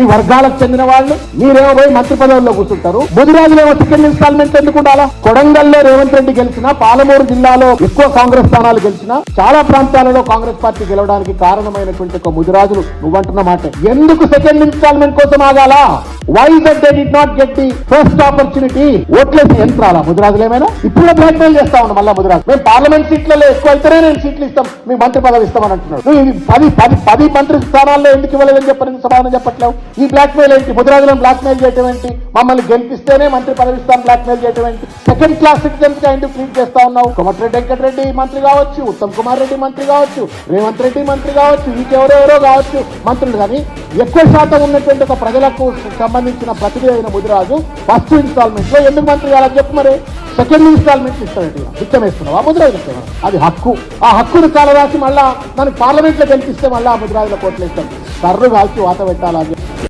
మీ వర్గాలకు చెందిన వాళ్ళు మీరేమో పోయి మంత్రి పదవుల్లో కూర్చుంటారు. ముదిరాజులేమో సెకండ్ ఇన్స్టాల్మెంట్ ఎందుకు ఉండాలా కొడంగల్లో రేవంత్ రెడ్డి గెలిచినా పాలమూరు జిల్లాలో ఎక్కువ కాంగ్రెస్ స్థానాలు గెలిచినా చాలా ప్రాంతాలలో కాంగ్రెస్ పార్టీ గెలవడానికి కారణమైనటువంటి ఒక ముదిరాజులు నువ్వంటున్న మాట. ఎందుకు సెకండ్ ఇన్స్టాల్మెంట్ కోసం ఆగాలా? Why that they did not get the first opportunity ఓట్లేసి యంత్రాలా ముదిరాజులు ఏమైనా? ఇప్పుడు బ్లాక్ మెయిల్ చేస్తా ఉన్నాం మళ్ళా ముదిరాజు. మేము పార్లమెంట్ సీట్లలో ఎక్కువ అయితేనే నేను సీట్లు ఇస్తాం మీకు మంత్రి పదవి ఇస్తామని అంటున్నాడు. నువ్వు పది పది పది మంత్రి స్థానాల్లో ఎందుకు ఇవ్వలేదని చెప్పని సమాధానం చెప్పట్లేవు? ఈ బ్లాక్ మెయిల్ ఏంటి? ముదిరాజులను బ్లాక్ మెయిల్ చేయటం ఏంటి? మమ్మల్ని గెలిపిస్తేనే మంత్రి పదవి ఇస్తాం బ్లాక్ మెయిల్ చేయటం ఏంటి? సెకండ్ క్లాస్ సిటిజన్స్ కైండ్ ఎందుకు ట్రీట్ చేస్తా ఉన్నావు? కొమటిరెడ్డి వెంకటరెడ్డి మంత్రి కావచ్చు ఉత్తమ్ కుమార్ రెడ్డి మంత్రి కావచ్చు రేవంత్ రెడ్డి మంత్రి కావచ్చు ఇంకెవరెవరో కావచ్చు మంత్రులు కానీ ఎక్కువ శాతం ఉన్నటువంటి ఒక ప్రజలకు సంబంధించిన ప్రతిభ అయిన ముదిరాజు ఫస్ట్ ఇన్స్టాల్మెంట్లో ఎందుకు మంత్రి కావాలని చెప్పు మరి. సెకండ్ ఇన్స్టాల్మెంట్ ఇస్తాడు బిచ్చం వేస్తున్నావు? అది హక్కు. ఆ హక్కును చాలా రాసి మళ్ళా మనకి పార్లమెంట్లో మళ్ళీ ఆ ముద్రాజుల కోట్లు ఇస్తాం కర్రు కాల్చి వాత పెట్టాలని